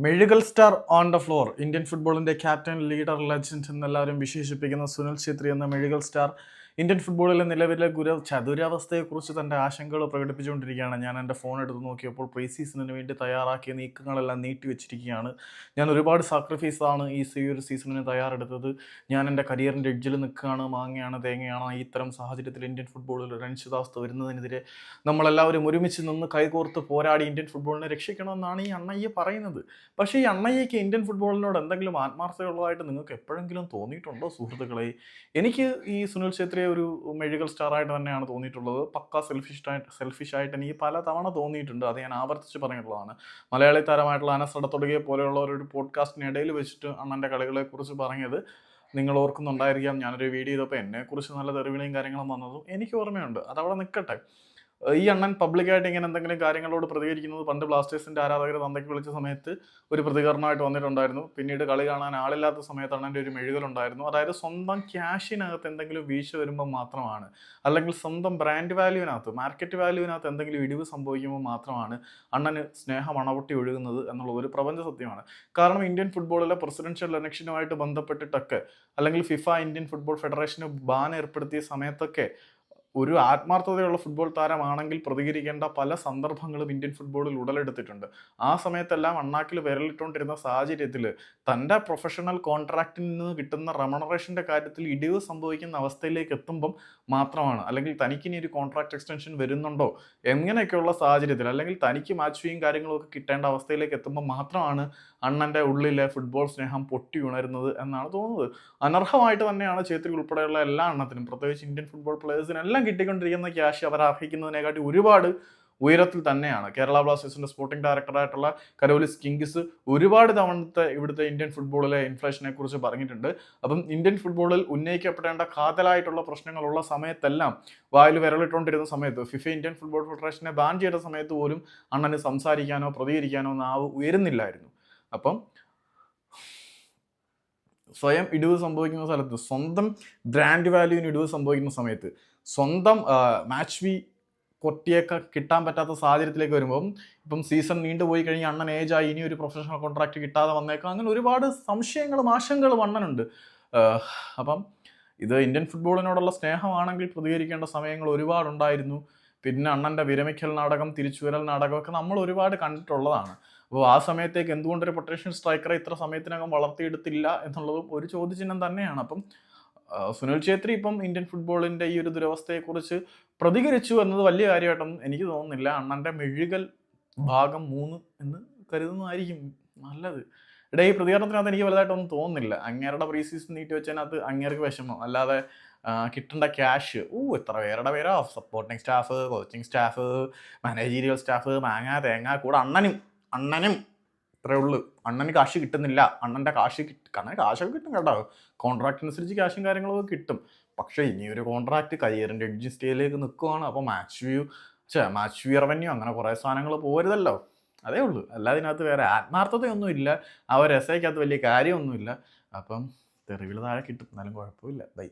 മെഴുകൽ star on the floor Indian ഫുട്ബോളിന്റെ captain leader legend എന്നെല്ലാവരും വിശേഷിപ്പിക്കുന്ന സുനിൽ ഛേത്രി എന്ന മെഴുകൽ സ്റ്റാർ ഇന്ത്യൻ ഫുട്ബോളിലെ നിലവിലെ ഗുര ചതുരാവസ്ഥയെക്കുറിച്ച് തന്റെ ആശങ്കകൾ പ്രകടിപ്പിച്ചുകൊണ്ടിരിക്കുകയാണ്. ഞാൻ എന്റെ ഫോൺ എടുത്ത് നോക്കിയപ്പോൾ പ്രീ സീസണിന് വേണ്ടി തയ്യാറാക്കിയ നീക്കങ്ങളെല്ലാം നീട്ടിവെച്ചിരിക്കുകയാണ് ഞാൻ ഒരുപാട് സാക്രിഫൈസാണ് ഈ ഒരു സീസണിന് തയ്യാറെടുത്തത്. ഞാൻ എന്റെ കരിയറിന്റെ എഡ്ജിൽ നിൽക്കുകയാണ് മാങ്ങയാണ് തേങ്ങയാണ്. ഇത്തരം സാഹചര്യത്തിൽ ഇന്ത്യൻ ഫുട്ബോളിൽ ഒരു അനിശ്ചിതാവസ്ഥ വരുന്നതിനെതിരെ നമ്മളെല്ലാവരും ഒരുമിച്ച് നിന്ന് കൈകോർത്ത് പോരാടി ഇന്ത്യൻ ഫുട്ബോളിനെ രക്ഷിക്കണമെന്നാണ് ഈ അണ്ണയ്യ പറയുന്നത്. പക്ഷേ ഈ അണ്ണയ്യക്ക് ഇന്ത്യൻ ഫുട്ബോളിനോട് എന്തെങ്കിലും ആത്മാർത്ഥതയുള്ളതായിട്ട് നിങ്ങൾക്ക് എപ്പോഴെങ്കിലും തോന്നിയിട്ടുണ്ടോ സുഹൃത്തുക്കളെ? എനിക്ക് ഈ സുനിൽ ഛേത്രിയെ ഒരു മെഴുകൽ സ്റ്റാറായിട്ട് തന്നെയാണ് തോന്നിയിട്ടുള്ളത്. പക്ക സെൽഫിഷ് ആയിട്ട് സെൽഫിഷ് ആയിട്ട് എനിക്ക് പല തവണ തോന്നിയിട്ടുണ്ട്. അത് ഞാൻ ആവർത്തിച്ച് പറഞ്ഞിട്ടുള്ളതാണ്. മലയാളി താരമായിട്ടുള്ള അനസ് തുടങ്ങിയ പോലെയുള്ള ഒരു പോഡ്കാസ്റ്റിനിടയിൽ വെച്ചിട്ട് അണ്ണന്റെ കളികളെക്കുറിച്ച് പറഞ്ഞത് നിങ്ങൾ ഓർക്കുന്നുണ്ടായിരിക്കാം. ഞാനൊരു വീഡിയോ ചെയ്തപ്പോൾ എന്നെക്കുറിച്ച് നല്ല തെറിവിളിയും കാര്യങ്ങളും വന്നതും എനിക്ക് ഓർമ്മയുണ്ട്. അതവിടെ നിൽക്കട്ടെ. ഈ അണ്ണൻ പബ്ലിക്കായിട്ട് ഇങ്ങനെ എന്തെങ്കിലും കാര്യങ്ങളോട് പ്രതികരിക്കുന്നത് പണ്ട് ബ്ലാസ്റ്റേഴ്സിന്റെ ആരാധകർ തന്തയ്ക്ക് വിളിച്ച സമയത്ത് ഒരു പ്രതികരണമായിട്ട് വന്നിട്ടുണ്ടായിരുന്നു. പിന്നീട് കളി കാണാൻ ആളില്ലാത്ത സമയത്ത് അണ്ണന്റെ ഒരു മെഴുകലുണ്ടായിരുന്നു. അതായത് സ്വന്തം ക്യാഷിനകത്ത് എന്തെങ്കിലും വീഴ്ച വരുമ്പോൾ മാത്രമാണ്. അല്ലെങ്കിൽ സ്വന്തം ബ്രാൻഡ് വാല്യൂവിനകത്ത് മാർക്കറ്റ് വാല്യൂവിനകത്ത് എന്തെങ്കിലും ഇടിവ് സംഭവിക്കുമ്പോൾ മാത്രമാണ് അണ്ണന് സ്നേഹം അണവൊട്ടി ഒഴുകുന്നത് എന്നുള്ളത് ഒരു പ്രപഞ്ച സത്യമാണ്. കാരണം ഇന്ത്യൻ ഫുട്ബോളിലെ പ്രസിഡൻഷ്യൽ ഇലക്ഷനുമായിട്ട് ബന്ധപ്പെട്ടിട്ടൊക്കെ അല്ലെങ്കിൽ ഫിഫ ഇന്ത്യൻ ഫുട്ബോൾ ഫെഡറേഷന് ബാൻ ഏർപ്പെടുത്തിയ സമയത്തൊക്കെ ഒരു ആത്മാർത്ഥതയുള്ള ഫുട്ബോൾ താരമാണെങ്കിൽ പ്രതികരിക്കേണ്ട പല സന്ദർഭങ്ങളും ഇന്ത്യൻ ഫുട്ബോളിൽ ഉടലെടുത്തിട്ടുണ്ട്. ആ സമയത്തെല്ലാം അണ്ണാക്കിൽ വിരലിട്ടുകൊണ്ടിരുന്ന സാഹചര്യത്തിൽ തന്റെ പ്രൊഫഷണൽ കോൺട്രാക്റ്റിൽ നിന്ന് കിട്ടുന്ന റെമണറേഷന്റെ കാര്യത്തിൽ ഇടിവ് സംഭവിക്കുന്ന അവസ്ഥയിലേക്ക് എത്തുമ്പം മാത്രമാണ്. അല്ലെങ്കിൽ തനിക്കിനി ഒരു കോൺട്രാക്ട് എക്സ്റ്റൻഷൻ വരുന്നുണ്ടോ? എങ്ങനെയൊക്കെയുള്ള സാഹചര്യത്തിൽ അല്ലെങ്കിൽ തനിക്ക് മാച്ച് ഫീയും കാര്യങ്ങളൊക്കെ കിട്ടേണ്ട അവസ്ഥയിലേക്ക് എത്തുമ്പോൾ മാത്രമാണ് അണ്ണന്റെ ഉള്ളിലെ ഫുട്ബോൾ സ്നേഹം പൊട്ടി ഉണരുന്നത് എന്നാണ് തോന്നുന്നത്. അനർഹമായിട്ട് തന്നെയാണ് ചേത്രി ഉൾപ്പെടെയുള്ള എല്ലാ എണ്ണത്തിനും പ്രത്യേകിച്ച് ഇന്ത്യൻ ഫുട്ബോൾ പ്ലേയേഴ്സിനെല്ലാം കിട്ടിക്കൊണ്ടിരിക്കുന്ന ക്യാഷ് അവർ അർഹിക്കുന്നതിനെക്കാട്ടി ഒരുപാട് ഉയരത്തിൽ തന്നെയാണ്. കേരള ബ്ലാസ്റ്റേഴ്സിന്റെ സ്പോർട്ടിംഗ് ഡയറക്ടറായിട്ടുള്ള കരോലിസ് കിങ്സ് ഒരുപാട് തവണത്തെ ഇവിടുത്തെ ഇന്ത്യൻ ഫുട്ബോളിലെ ഇൻഫ്ലേഷനെ കുറിച്ച് പറഞ്ഞിട്ടുണ്ട്. അപ്പം ഇന്ത്യൻ ഫുട്ബോളിൽ ഉന്നയിക്കപ്പെടേണ്ട കാതലായിട്ടുള്ള പ്രശ്നങ്ങളുള്ള സമയത്തെല്ലാം വായിൽ വിരലിട്ടുകൊണ്ടിരുന്ന സമയത്ത് ഫിഫ ഇന്ത്യൻ ഫുട്ബോൾ ഫെഡറേഷനെ ബാൻ ചെയ്ത സമയത്ത് പോലും അണ്ണന് സംസാരിക്കാനോ പ്രതികരിക്കാനോ നാവ് ഉയരുന്നില്ലായിരുന്നു. അപ്പം സ്വയം ഇടിവ് സംഭവിക്കുന്ന സ്ഥലത്ത് സ്വന്തം ബ്രാൻഡ് വാല്യൂവിന് ഇടിവ് സംഭവിക്കുന്ന സമയത്ത് സ്വന്തം മാച്ച് വി കൊട്ടിയൊക്കെ കിട്ടാൻ പറ്റാത്ത സാഹചര്യത്തിലേക്ക് വരുമ്പം ഇപ്പം സീസൺ നീണ്ടുപോയി കഴിഞ്ഞാൽ അണ്ണൻ ഏജായി ഇനി ഒരു പ്രൊഫഷണൽ കോൺട്രാക്റ്റ് കിട്ടാതെ വന്നേക്കാം അങ്ങനെ ഒരുപാട് സംശയങ്ങളും ആശങ്കകളും അണ്ണനുണ്ട്. അപ്പം ഇത് ഇന്ത്യൻ ഫുട്ബോളിനോടുള്ള സ്നേഹമാണെങ്കിൽ പ്രതികരിക്കേണ്ട സമയങ്ങൾ ഒരുപാടുണ്ടായിരുന്നു. പിന്നെ അണ്ണന്റെ വിരമിക്കൽ നാടകം തിരിച്ചുവരൽ നാടകമൊക്കെ നമ്മൾ ഒരുപാട് കണ്ടിട്ടുള്ളതാണ്. അപ്പോൾ ആ സമയത്തേക്ക് എന്തുകൊണ്ടൊരു പൊട്ടൻഷ്യൽ സ്ട്രൈക്കറെ ഇത്ര സമയത്തിനകം വളർത്തിയെടുത്തില്ല എന്നുള്ളതും ഒരു ചോദ്യചിഹ്നം തന്നെയാണ്. അപ്പം സുനിൽ ഛേത്രി ഇപ്പം ഇന്ത്യൻ ഫുട്ബോളിന്റെ ഈ ഒരു ദുരവസ്ഥയെക്കുറിച്ച് പ്രതികരിച്ചു എന്നത് വലിയ കാര്യമായിട്ടൊന്നും എനിക്ക് തോന്നുന്നില്ല. അണ്ണന്റെ മെഴുകൽ ഭാഗം മൂന്ന് എന്ന് കരുതുന്നതായിരിക്കും നല്ലത്. ഇടേ ഈ പ്രതികരണത്തിനകത്ത് എനിക്ക് വലുതായിട്ടൊന്നും തോന്നുന്നില്ല. അങ്ങേരുടെ പ്രീ സീസൺ നീട്ടി വെച്ചതിനകത്ത് അങ്ങേർക്ക് വിഷമം. അല്ലാതെ കിട്ടേണ്ട ക്യാഷ് ഊ എത്ര പേരുടെ പേരോ? Supporting staff coaching staff managerial staff മാങ്ങ തേങ്ങ കൂടെ അണ്ണനും അണ്ണനും. ഇത്രേ ഉള്ളൂ. അണ്ണന് കാശ് കിട്ടുന്നില്ല. അണ്ണന്റെ കാശ് കിട്ടും കാരണം കാശൊക്കെ കിട്ടും കേട്ടോ. കോൺട്രാക്ട് അനുസരിച്ച് കാശും കാര്യങ്ങളൊക്കെ കിട്ടും. പക്ഷേ ഇനി ഒരു കോൺട്രാക്ട് കരിയറിന്റെ എഡ്ജ് സ്റ്റേയിലേക്ക് നിൽക്കുവാണ് അപ്പോൾ മാച്ച് വ്യൂ ചേ മാച്ച് വ്യൂ റവന്യൂ അങ്ങനെ കുറേ സാധനങ്ങൾ പോരുതല്ലോ. അതേ ഉള്ളൂ. അല്ലാതെ ഇതിനകത്ത് വേറെ ആത്മാർത്ഥതയൊന്നുമില്ല ആ ഒരു എസ്ഐക്കകത്ത് വലിയ കാര്യമൊന്നുമില്ല. അപ്പം തെറിവിൽ താഴെ കിട്ടും. എന്നാലും കുഴപ്പമില്ല. ബൈ.